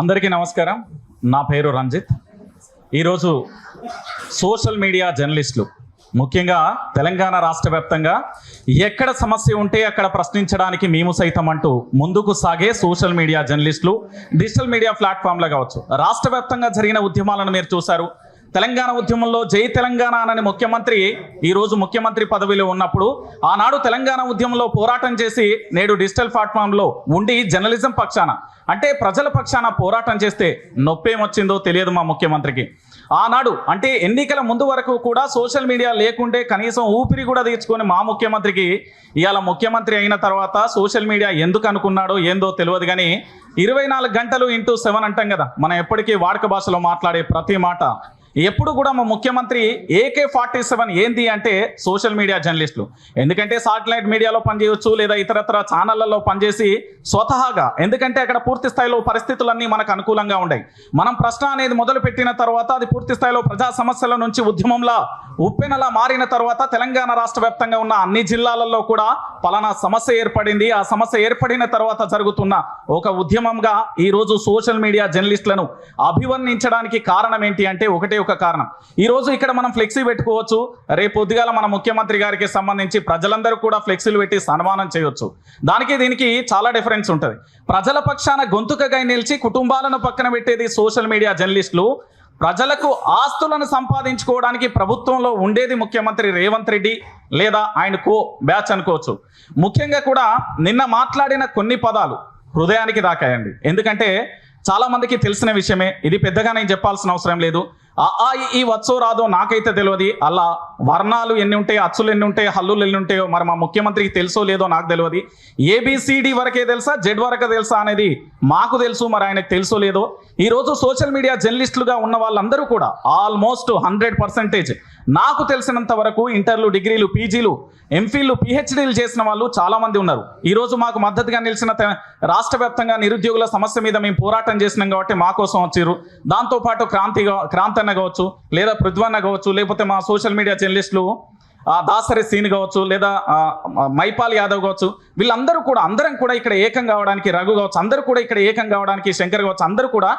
అందరికీ నమస్కారం. నా పేరు రంజిత్. ఈరోజు సోషల్ మీడియా జర్నలిస్టులు ముఖ్యంగా తెలంగాణ రాష్ట్ర వ్యాప్తంగా ఎక్కడ సమస్య ఉంటే అక్కడ ప్రశ్నించడానికి మేము సైతం అంటూ ముందుకు సాగే సోషల్ మీడియా జర్నలిస్టులు డిజిటల్ మీడియా ప్లాట్ఫామ్లో కావచ్చు. రాష్ట్ర జరిగిన ఉద్యమాలను మీరు చూశారు. తెలంగాణ ఉద్యమంలో జై తెలంగాణ అని ముఖ్యమంత్రి ఈరోజు ముఖ్యమంత్రి పదవిలో ఉన్నప్పుడు ఆనాడు తెలంగాణ ఉద్యమంలో పోరాటం చేసి నేడు డిజిటల్ ప్లాట్ఫామ్లో ఉండి జర్నలిజం పక్షాన అంటే ప్రజల పక్షాన పోరాటం చేస్తే నొప్పేమొచ్చిందో తెలియదు మా ముఖ్యమంత్రికి. ఆనాడు అంటే ఎన్నికల ముందు వరకు కూడా సోషల్ మీడియా లేకుంటే కనీసం ఊపిరి కూడా తీర్చుకొని మా ముఖ్యమంత్రికి ఇవాళ ముఖ్యమంత్రి అయిన తర్వాత సోషల్ మీడియా ఎందుకు అనుకున్నాడో ఏందో తెలియదు కానీ ఇరవై నాలుగు గంటలు ఇంటూ సెవెన్ అంటాం కదా మనం ఎప్పటికీ వాడక భాషలో మాట్లాడే ప్రతి మాట ఎప్పుడు కూడా మా ముఖ్యమంత్రి ఏకే ఫార్టీ సెవెన్ ఏంది అంటే సోషల్ మీడియా జర్నలిస్టులు. ఎందుకంటే సాటిలైట్ మీడియాలో పనిచేయవచ్చు లేదా ఇతరత్ర ఛానళ్ళలో పనిచేసి స్వతహాగా ఎందుకంటే అక్కడ పూర్తి స్థాయిలో పరిస్థితులన్నీ మనకు అనుకూలంగా ఉన్నాయి మనం ప్రశ్న అనేది మొదలు పెట్టిన తర్వాత అది పూర్తి స్థాయిలో ప్రజా సమస్యల నుంచి ఉద్యమంలా ఉప్పెనలా మారిన తర్వాత తెలంగాణ రాష్ట్ర వ్యాప్తంగా ఉన్న అన్ని జిల్లాలలో కూడా పలానా సమస్య ఏర్పడింది. ఆ సమస్య ఏర్పడిన తర్వాత జరుగుతున్న ఒక ఉద్యమంగా ఈరోజు సోషల్ మీడియా జర్నలిస్టులను అభివర్ణించడానికి కారణం ఏంటి అంటే ఒకటే ఒక కారణం. ఈ రోజు ఇక్కడ మనం ఫ్లెక్సీ పెట్టుకోవచ్చు. రేపు పొద్దుగాల మన ముఖ్యమంత్రి గారికి సంబంధించి ప్రజలందరూ కూడా ఫ్లెక్సీలు పెట్టి సన్మానం చేయొచ్చు. దానికి దీనికి చాలా డిఫరెన్స్ ఉంటుంది. ప్రజల పక్షాన గొంతుకగా నిలిచి కుటుంబాలను పక్కన పెట్టేది సోషల్ మీడియా జర్నలిస్టులు. ప్రజలకు ఆస్తులను సంపాదించుకోవడానికి ప్రభుత్వంలో ఉండేది ముఖ్యమంత్రి రేవంత్ రెడ్డి లేదా ఆయన కో బ్యాచ్ అనుకోవచ్చు. ముఖ్యంగా కూడా నిన్న మాట్లాడిన కొన్ని పదాలు హృదయానికి దాకాయండి. ఎందుకంటే చాలా మందికి తెలిసిన విషయమే. ఇది పెద్దగా నేను చెప్పాల్సిన అవసరం లేదు. ఆ ఈ, ఈ వచ్చో రాదో నాకైతే తెలియదు అలా వర్ణాలు ఎన్ని ఉంటాయి అచ్చులు ఎన్ని ఉంటాయి హల్లులు ఎన్ని ఉంటాయో మరి మా ముఖ్యమంత్రికి తెలుసో లేదో నాకు తెలియదు ఏబిసిడి వరకే తెలుసా జెడ్ వరకే తెలుసా అనేది మాకు తెలుసు మరి ఆయనకు తెలుసో లేదో. ఈ రోజు సోషల్ మీడియా జర్నలిస్టులుగా ఉన్న వాళ్ళందరూ కూడా ఆల్మోస్ట్ హండ్రెడ్ పర్సెంటేజ్ నాకు తెలిసినంత వరకు ఇంటర్లు డిగ్రీలు పీజీలు ఎంఫీలు పిహెచ్డీలు చేసిన వాళ్ళు చాలామంది ఉన్నారు. ఈరోజు మాకు మద్దతుగా నిలిచిన రాష్ట్ర వ్యాప్తంగా నిరుద్యోగుల సమస్య మీద మేము పోరాటం చేసినాం కాబట్టి మా కోసం వచ్చారు. దాంతోపాటు క్రాంతి క్రాంతన్న కావచ్చు లేదా పృథ్వన్న కావచ్చు లేకపోతే మా సోషల్ మీడియా జర్నలిస్టులు దాసరి సీన్ కావచ్చు లేదా మైపాల్ యాదవ్ కావచ్చు వీళ్ళందరూ కూడా అందరం కూడా ఇక్కడ ఏకం కావడానికి రఘు కావచ్చు అందరూ కూడా ఇక్కడ ఏకం కావడానికి శంకర్ కావచ్చు అందరూ కూడా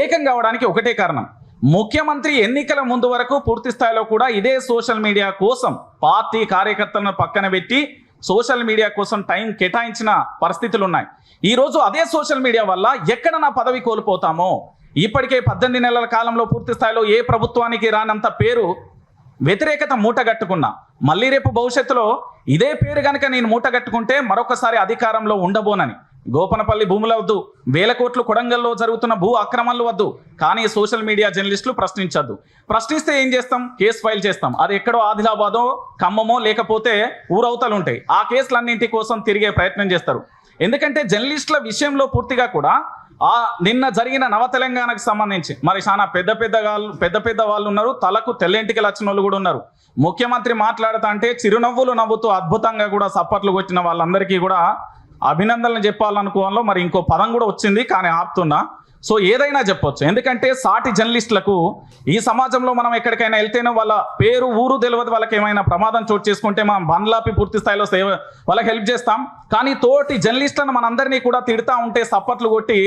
ఏకం కావడానికి ఒకటే కారణం. ముఖ్యమంత్రి ఎన్నికల ముందు వరకు పూర్తి స్థాయిలో కూడా ఇదే సోషల్ మీడియా కోసం పార్టీ కార్యకర్తలను పక్కన పెట్టి సోషల్ మీడియా కోసం టైం కేటాయించిన పరిస్థితులు ఉన్నాయి ఈ రోజు అదే సోషల్ మీడియా వల్ల ఎక్కడ నా పదవి కోల్పోతామో? ఇప్పటికే పద్దెనిమిది నెలల కాలంలో పూర్తి స్థాయిలో ఏ ప్రభుత్వానికి రానంత పేరు వ్యతిరేకత మూటగట్టుకున్నా మళ్ళీ రేపు భవిష్యత్తులో ఇదే పేరు కనుక నేను మూటగట్టుకుంటే మరొకసారి అధికారంలో ఉండబోనని. గోపనపల్లి భూముల వద్దు. వేల కోట్లు కొడంగల్లో జరుగుతున్న భూ అక్రమాలు వద్దు. కానీ సోషల్ మీడియా జర్నలిస్టులు ప్రశ్నించద్దు. ప్రశ్నిస్తే ఏం చేస్తాం? కేసు ఫైల్ చేస్తాం. అది ఎక్కడో ఆదిలాబాదో ఖమ్మమో లేకపోతే ఊరవతలు ఉంటాయి ఆ కేసులన్నింటి కోసం తిరిగే ప్రయత్నం చేస్తారు. ఎందుకంటే జర్నలిస్టుల విషయంలో పూర్తిగా కూడా ఆ నిన్న జరిగిన నవ తెలంగాణకు సంబంధించి మరి చాలా పెద్ద పెద్ద వాళ్ళు పెద్ద పెద్ద వాళ్ళు ఉన్నారు. తలకు తెల్లంటికి వచ్చిన వాళ్ళు కూడా ఉన్నారు. ముఖ్యమంత్రి మాట్లాడుతా అంటే చిరునవ్వులు నవ్వుతూ అద్భుతంగా కూడా సప్పట్లు కొట్టిన వాళ్ళందరికీ కూడా అభినందనలు చెప్పాలనుకోవాలో మరి ఇంకో పదం కూడా వచ్చింది కానీ ఆపుతున్నా. సో ఏదైనా చెప్పొచ్చు. ఎందుకంటే సాటి జర్నలిస్టులకు ఈ సమాజంలో మనం ఎక్కడికైనా వెళ్తేనే వాళ్ళ పేరు ఊరు తెలియదు వాళ్ళకి ఏమైనా ప్రమాదం చోటు చేసుకుంటే మనం బండ్లాపి పూర్తి స్థాయిలో సేవ వాళ్ళకి హెల్ప్ చేస్తాం. కానీ తోటి జర్నలిస్టులను మనందరినీ కూడా తిడతా ఉంటే సప్పట్లు కొట్టి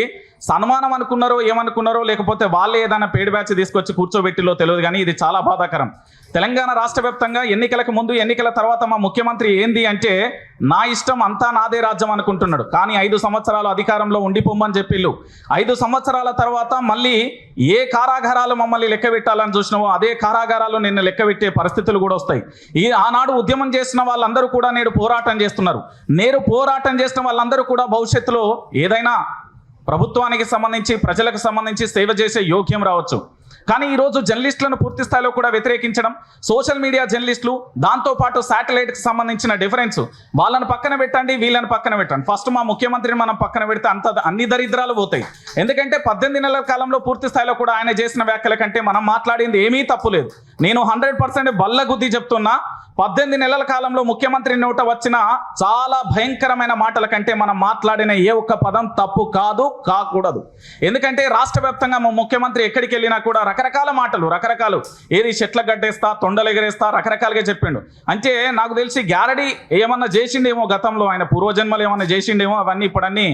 సన్మానం అనుకున్నారో ఏమనుకున్నారో లేకపోతే వాళ్ళే ఏదైనా పేడ్ బ్యాచ్ తీసుకొచ్చి కూర్చోబెట్టిలో తెలియదు కానీ ఇది చాలా బాధాకరం. తెలంగాణ రాష్ట్ర వ్యాప్తంగా ఎన్నికలకు ముందు ఎన్నికల తర్వాత మా ముఖ్యమంత్రి ఏంది అంటే నా ఇష్టం అంతా నాదే రాజ్యం అనుకుంటున్నాడు. కానీ ఐదు సంవత్సరాలు అధికారంలో ఉండిపోమని చెప్పిళ్ళు. ఐదు సంవత్సరాల తర్వాత మళ్ళీ ఏ కారాగారాలు మమ్మల్ని లెక్క పెట్టాలని చూసినావో అదే కారాగారాలు నిన్ను లెక్క పెట్టే పరిస్థితులు కూడా వస్తాయి. ఈ ఆనాడు ఉద్యమం చేసిన వాళ్ళందరూ కూడా నేడు పోరాటం చేస్తున్నారు. నేడు పోరాటం చేసిన వాళ్ళందరూ కూడా భవిష్యత్తులో ఏదైనా ప్రభుత్వానికి సంబంధించి ప్రజలకు సంబంధించి సేవ చేసే యోగ్యం రావచ్చు. కానీ ఈరోజు జర్నలిస్టులను పూర్తి స్థాయిలో కూడా వ్యతిరేకించడం సోషల్ మీడియా జర్నలిస్టులు దాంతోపాటు శాటిలైట్కి సంబంధించిన డిఫరెన్స్ వాళ్ళని పక్కన పెట్టండి వీళ్ళని పక్కన పెట్టండి. ఫస్ట్ మా ముఖ్యమంత్రిని మనం పక్కన పెడితే అంత అన్ని దరిద్రాలు పోతాయి. ఎందుకంటే పద్దెనిమిది నెలల కాలంలో పూర్తి స్థాయిలో కూడా ఆయన చేసిన వ్యాఖ్యల కంటే మనం మాట్లాడింది ఏమీ తప్పులేదు నేను హండ్రెడ్ పర్సెంట్ బల్ల గుద్ది చెప్తున్నా పద్దెనిమిది నెలల కాలంలో ముఖ్యమంత్రి నోట వచ్చిన చాలా భయంకరమైన మాటల కంటే మనం మాట్లాడిన ఏ ఒక్క పదం తప్పు కాదు కాకూడదు. ఎందుకంటే రాష్ట్ర వ్యాప్తంగా ముఖ్యమంత్రి ఎక్కడికి వెళ్ళినా కూడా రకరకాల మాటలు రకరకాలు. ఏది చెట్ల గడ్డేస్తా తొండలు ఎగరేస్తా రకరకాలుగా చెప్పిండు. అంటే నాకు తెలిసి గ్యారడీ ఏమన్నా చేసిండేమో గతంలో ఆయన పూర్వజన్మలు ఏమన్నా చేసిండేమో అవన్నీ ఇప్పుడన్నీ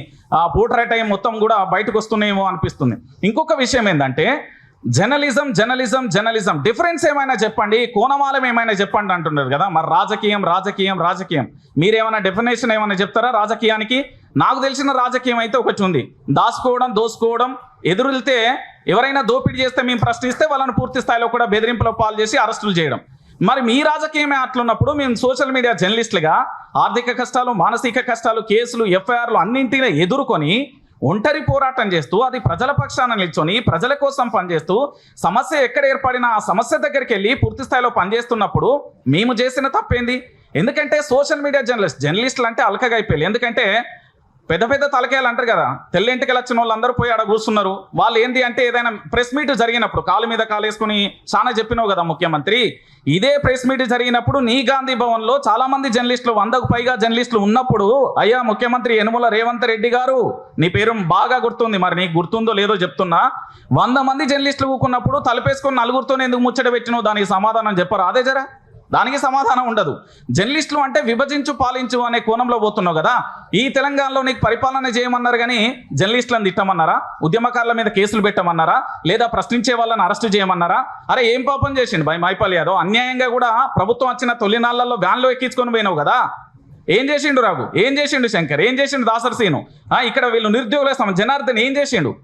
పూటరేటై ఆ మొత్తం కూడా బయటకు వస్తున్నాయేమో అనిపిస్తుంది. ఇంకొక విషయం ఏంటంటే జర్నలిజం జర్నలిజం జర్నలిజం. డిఫరెన్స్ ఏమైనా చెప్పండి? కోణమాలం ఏమైనా చెప్పండి అంటున్నారు కదా. మరి రాజకీయం రాజకీయం రాజకీయం. మీరేమైనా డెఫినేషన్ ఏమైనా చెప్తారా రాజకీయానికి? నాకు తెలిసిన రాజకీయం అయితే ఒకటి ఉంది. దాచుకోవడం దోసుకోవడం ఎదురులితే ఎవరైనా దోపిడీ చేస్తే మేము ప్రశ్నిస్తే వాళ్ళని పూర్తి స్థాయిలో కూడా బెదిరింపులో పాలు చేసి అరెస్టులు చేయడం. మరి మీ రాజకీయమే అట్లున్నప్పుడు మేము సోషల్ మీడియా జర్నలిస్టులుగా ఆర్థిక కష్టాలు మానసిక కష్టాలు కేసులు ఎఫ్ఐఆర్లు అన్నింటినీ ఎదుర్కొని ఒంటరి పోరాటం చేస్తూ అది ప్రజల పక్షాన నిల్చొని ప్రజల కోసం పనిచేస్తూ సమస్య ఎక్కడ ఏర్పడినా ఆ సమస్య దగ్గరికి వెళ్ళి పూర్తి స్థాయిలో పనిచేస్తున్నప్పుడు మేము చేసిన తప్పేంది? ఎందుకంటే సోషల్ మీడియా జర్నలిస్ట్ జర్నలిస్టులు అంటే అలకగా అయిపోయారు ఎందుకంటే పెద్ద పెద్ద తలకాయలు అంటారు కదా. తెల్లింటికి వచ్చిన వాళ్ళందరూ పోయి ఆడ కూర్చున్నారు. వాళ్ళు ఏంటి అంటే ఏదైనా ప్రెస్ మీట్ జరిగినప్పుడు కాలు మీద కాలు వేసుకుని చాలా చెప్పినావు కదా ముఖ్యమంత్రి. ఇదే ప్రెస్ మీట్ జరిగినప్పుడు నీ గాంధీ భవన్లో చాలా మంది జర్నలిస్టులు వందకు పైగా జర్నలిస్టులు ఉన్నప్పుడు అయ్యా ముఖ్యమంత్రి యనుమల రేవంత్ రెడ్డి గారు నీ పేరు బాగా గుర్తుంది మరి నీకు గుర్తుందో లేదో చెప్తున్నా. వంద మంది జర్నలిస్టులు కూకున్నప్పుడు తలపేసుకొని నలుగురితోనే ఎందుకు ముచ్చట పెట్టినావు? దానికి సమాధానం చెప్పరా? అదే జరా. దానికి సమాధానం ఉండదు. జర్నలిస్టులు అంటే విభజించు పాలించు అనే కోణంలో పోతున్నావు కదా? ఈ తెలంగాణలో నీకు పరిపాలన చేయమన్నారు కానీ జర్నలిస్టులను తిట్టమన్నారా? ఉద్యమకారుల మీద కేసులు పెట్టమన్నారా? లేదా ప్రశ్నించే వాళ్ళని అరెస్ట్ చేయమన్నారా? అరే ఏం పాపం చేసిండు భయ మైపాల్ యాదవ్? అన్యాయంగా కూడా ప్రభుత్వం వచ్చిన తొలినాళ్ళలో వ్యాన్లో ఎక్కించుకొని పోయినావు కదా? ఏం చేసిండు రాఘు? ఏం చేసిండు శంకర్? ఏం చేసిండు దాసర్ సీను? ఇక్కడ వీళ్ళు నిరుద్యోగులు జనార్దన్ ఏం చేసిండు?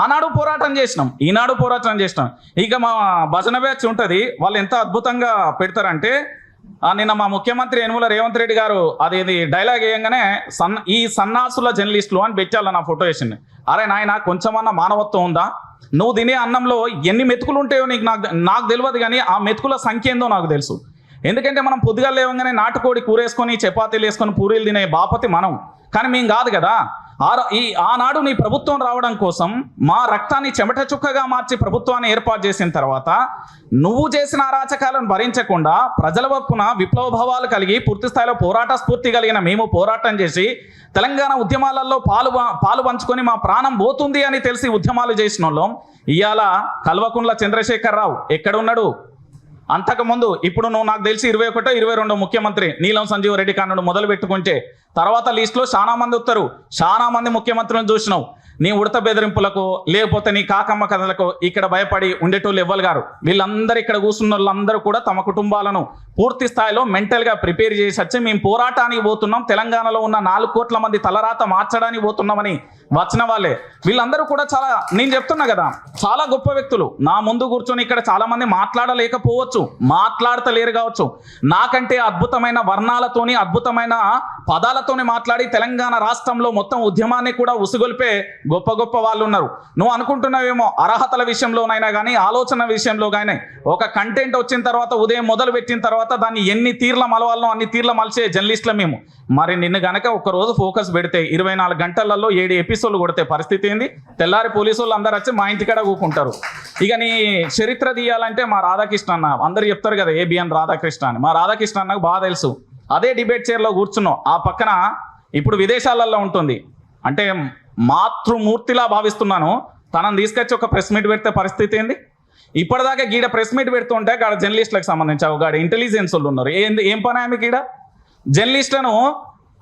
ఆనాడు పోరాటం చేసినాం ఈనాడు పోరాటం చేసినాం. ఇక మా భజన బ్యాచ్ ఉంటుంది వాళ్ళు ఎంత అద్భుతంగా పెడతారంటే నిన్న మా ముఖ్యమంత్రి యనుమల రేవంత్ రెడ్డి గారు అది డైలాగ్ వేయంగానే సన్ ఈ సన్నాసుల జర్నలిస్టులు అని పెట్టాల నా ఫోటో వేసింది అరే నాయన కొంచెమన్నా మానవత్వం ఉందా? నువ్వు తినే అన్నంలో ఎన్ని మెతుకులు ఉంటాయో నీకు నాకు నాకు తెలియదు కానీ ఆ మెతుకుల సంఖ్య ఏందో నాకు తెలుసు. ఎందుకంటే మనం పొద్దుగా లేవంగానే నాటుకోడి కూరేసుకొని చపాతీలు వేసుకొని పూరీలు తినే బాపతి మనం. కానీ మేము కాదు కదా. ఆ ఈ ఆనాడు నీ ప్రభుత్వం రావడం కోసం మా రక్తాన్ని చెమట చుక్కగా మార్చి ప్రభుత్వాన్ని ఏర్పాటు చేసిన తర్వాత నువ్వు చేసిన అరాచకాలను భరించకుండా ప్రజల వైపున విప్లవ భావాలు కలిగి పూర్తి స్థాయిలో పోరాట స్ఫూర్తి కలిగిన మేము పోరాటం చేసి తెలంగాణ ఉద్యమాలలో పాలు పాలు పంచుకొని మా ప్రాణం పోతుంది అని తెలిసి ఉద్యమాలు చేసిన వాళ్ళం. ఇవాళ కల్వకుంట్ల చంద్రశేఖరరావు ఎక్కడున్నాడు? అంతకుముందు ఇప్పుడు నువ్వు నాకు తెలిసి ఇరవై ఒకటో ఇరవై రెండో ముఖ్యమంత్రి నీలం సంజీవ్ రెడ్డి కానుడు మొదలు పెట్టుకుంటే తర్వాత లిస్టులో చాలా మంది వస్తారు చాలా మంది ముఖ్యమంత్రులను చూసినావు. నీ ఉడత బెదిరింపులకు లేకపోతే నీ కాకమ్మ కథలకు ఇక్కడ భయపడి ఉండేటోళ్ళు ఎవ్వరు గారు. వీళ్ళందరూ ఇక్కడ కూర్చున్న వాళ్ళందరూ కూడా తమ కుటుంబాలను పూర్తి స్థాయిలో మెంటల్గా ప్రిపేర్ చేసి వచ్చి మేము పోరాటానికి పోతున్నాం. తెలంగాణలో ఉన్న నాలుగు కోట్ల మంది తలరాత మార్చడానికి పోతున్నామని వచ్చిన వాళ్ళే. వీళ్ళందరూ కూడా చాలా నేను చెప్తున్నా కదా చాలా గొప్ప వ్యక్తులు. నా ముందు కూర్చొని ఇక్కడ చాలా మంది మాట్లాడలేకపోవచ్చు మాట్లాడతలేరు కావచ్చు. నాకంటే అద్భుతమైన వర్ణాలతోని అద్భుతమైన పదాలతోని మాట్లాడి తెలంగాణ రాష్ట్రంలో మొత్తం ఉద్యమాన్ని కూడా ఉసుగొల్పే గొప్ప గొప్ప వాళ్ళు ఉన్నారు నువ్వు అనుకుంటున్నావేమో అర్హతల విషయంలోనైనా కానీ ఆలోచన విషయంలో కానీ ఒక కంటెంట్ వచ్చిన తర్వాత ఉదయం మొదలు పెట్టిన తర్వాత దాన్ని ఎన్ని తీర్ల మలవాలనో అన్ని తీర్ల మలిచే జర్నలిస్టుల మేము. మరి నిన్ను గనక ఒక రోజు ఫోకస్ పెడితే ఇరవై నాలుగు గంటలలో ఏడు ఎపిసోడ్లు కొడితే పరిస్థితి ఏంది? తెల్లారి పోలీసు వాళ్ళు అందరు వచ్చి మా ఇంటికాడ కూకుంటారు. ఇక నీ చరిత్ర తీయాలంటే మా రాధాకృష్ణ అన్న అందరు చెప్తారు కదా ఏబిఎన్ రాధాకృష్ణ అని. మా రాధాకృష్ణ అన్నకు బాగా తెలుసు. అదే డిబేట్ చైర్లో కూర్చున్నాం ఆ పక్కన ఇప్పుడు విదేశాలలో ఉంటుంది. అంటే మాతృమూర్తిలా భావిస్తున్నాను. తనని తీసుకొచ్చి ఒక ప్రెస్ మీట్ పెడితే పరిస్థితి ఏంది? ఇప్పటిదాకా గీడ ప్రెస్ మీట్ పెడుతుంటే అక్కడ జర్నలిస్టులకు సంబంధించి ఒక ఇంటెలిజెన్స్ వాళ్ళు ఉన్నారు. ఏంది? ఏం పని ఆమె గీడ జర్నలిస్టులను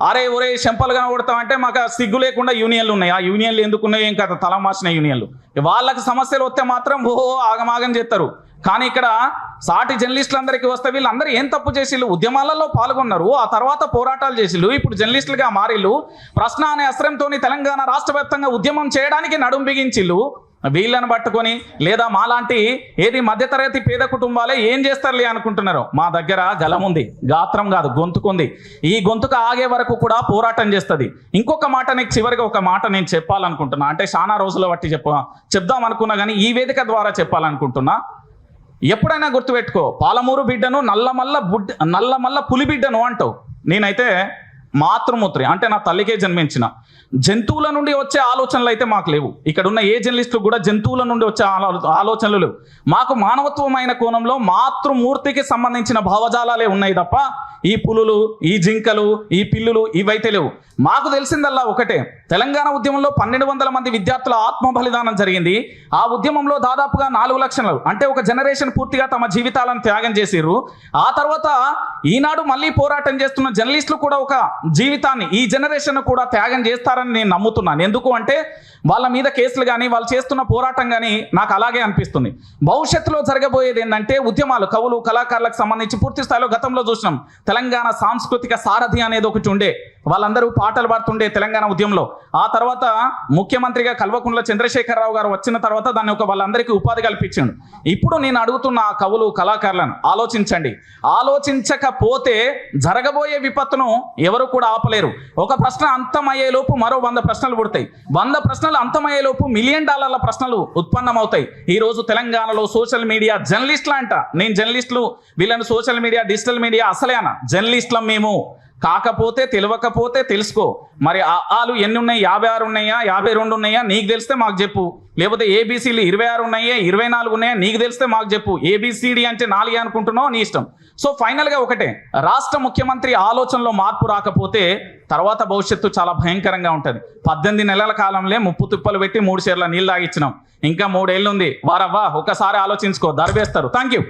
అరే ఒరే చెంపలు కనబడతామంటే మాకు సిగ్గు లేకుండా యూనియన్లు ఉన్నాయి. ఆ యూనియన్లు ఎందుకు ఉన్నాయి? ఏం కదా తల మార్చిన యూనియన్లు. వాళ్ళకి సమస్యలు వస్తే మాత్రం ఓహో ఆగమాగం చేస్తారు. కానీ ఇక్కడ సాటి జర్నలిస్టులందరికీ వస్తే వీళ్ళందరూ ఏం తప్పు చేసిళ్ళు? ఉద్యమాలలో పాల్గొన్నారు. ఆ తర్వాత పోరాటాలు చేసిళ్ళు. ఇప్పుడు జర్నలిస్టులుగా మారిళ్ళు. ప్రశ్న అనే అస్త్రంతో తెలంగాణ రాష్ట్ర వ్యాప్తంగా ఉద్యమం చేయడానికి నడుం బిగించిళ్ళు. వీళ్ళని పట్టుకొని లేదా మాలాంటి ఏది మధ్యతరగతి పేద కుటుంబాలే ఏం చేస్తారులే అనుకుంటున్నారు? మా దగ్గర గలం ఉంది గాత్రం కాదు గొంతుకుంది. ఈ గొంతుకు ఆగే వరకు కూడా పోరాటం చేస్తుంది. ఇంకొక మాట నీకు చివరిగా ఒక మాట నేను చెప్పాలనుకుంటున్నా. అంటే చాలా రోజుల బట్టి చెప్ప. చెప్దాం అనుకున్నా కానీ ఈ వేదిక ద్వారా చెప్పాలనుకుంటున్నా. ఎప్పుడైనా గుర్తుపెట్టుకో పాలమూరు బిడ్డను నల్లమల్ల బుడ్ నల్లమల్ల పులి బిడ్డను అంటావు. నేనైతే మాతృమూత్రి అంటే నా తల్లికే జన్మించిన. జంతువుల నుండి వచ్చే ఆలోచనలు అయితే మాకు లేవు. ఇక్కడ ఉన్న ఏ జర్నలిస్టులు కూడా జంతువుల నుండి వచ్చే ఆలోచనలు లేవు. మాకు మానవత్వమైన కోణంలో మాతృమూర్తికి సంబంధించిన భావజాలాలే ఉన్నాయి తప్ప ఈ పులులు ఈ జింకలు ఈ పిల్లులు ఇవైతే లేవు. మాకు తెలిసిందల్లా ఒకటే తెలంగాణ ఉద్యమంలో పన్నెండు వందల మంది విద్యార్థుల ఆత్మ బలిదానం జరిగింది. ఆ ఉద్యమంలో దాదాపుగా నాలుగు లక్షలు అంటే ఒక జనరేషన్ పూర్తిగా తమ జీవితాలను త్యాగం చేసిర్రు. ఆ తర్వాత ఈనాడు మళ్ళీ పోరాటం చేస్తున్న జర్నలిస్టులు కూడా ఒక జీవితాన్ని ఈ జనరేషన్ కూడా త్యాగం చేస్తారని నేను నమ్ముతున్నాను. ఎందుకు అంటే వాళ్ళ మీద కేసులు కానీ వాళ్ళు చేస్తున్న పోరాటం కానీ నాకు అలాగే అనిపిస్తుంది. భవిష్యత్తులో జరగబోయేది ఏంటంటే ఉద్యమాలు కవులు కళాకారులకు సంబంధించి పూర్తి స్థాయిలో గతంలో చూసినాం. తెలంగాణ సాంస్కృతిక సారథి అనేది ఒకటి ఉండే. వాళ్ళందరూ పాటలు పాడుతుండే తెలంగాణ ఉద్యమంలో. ఆ తర్వాత ముఖ్యమంత్రిగా కల్వకుంట్ల చంద్రశేఖరరావు గారు వచ్చిన తర్వాత దాన్ని ఒక వాళ్ళందరికీ ఉపాధి కల్పించాడు. ఇప్పుడు నేను అడుగుతున్న ఆ కవులు కళాకారులను ఆలోచించండి. ఆలోచించకపోతే జరగబోయే విపత్తును ఎవరు కూడా ఆపలేరు. ఒక ప్రశ్న అంతమయ్యేలోపు మరో వంద ప్రశ్నలు పుడతాయి. వంద ప్రశ్నలు అంతమయ్యేలోపు మిలియన్ డాలర్ల ప్రశ్నలు ఉత్పన్నమవుతాయి. ఈ రోజు తెలంగాణలో సోషల్ మీడియా జర్నలిస్టులు అంట నేను జర్నలిస్టులు వీళ్ళని సోషల్ మీడియా డిజిటల్ మీడియా అసలే అన్న జర్నలిస్టులం మేము. కాకపోతే తెలియకపోతే తెలుసుకో. మరి ఆ ఆలు ఎన్ని ఉన్నాయి? యాభై ఆరు ఉన్నాయా? యాభై రెండు ఉన్నాయా? నీకు తెలిస్తే మాకు చెప్పు. లేకపోతే ఏబీసీలు ఇరవై ఆరు ఉన్నాయా? ఇరవై నాలుగు ఉన్నాయా? నీకు తెలిస్తే మాకు చెప్పు. ఏబిసిడి అంటే నాలుగే అనుకుంటున్నావు? నీ ఇష్టం. సో ఫైనల్గా ఒకటే. రాష్ట్ర ముఖ్యమంత్రి ఆలోచనలో మార్పు రాకపోతే తర్వాత భవిష్యత్తు చాలా భయంకరంగా ఉంటుంది. పద్దెనిమిది నెలల కాలంలో ముప్పు తిప్పలు పెట్టి మూడు షేర్ల నీళ్ళు తాగిచ్చినాం. ఇంకా మూడేళ్ళు ఉంది. వారవ్వా ఒకసారి ఆలోచించుకో. దరివేస్తారు థ్యాంక్ యూ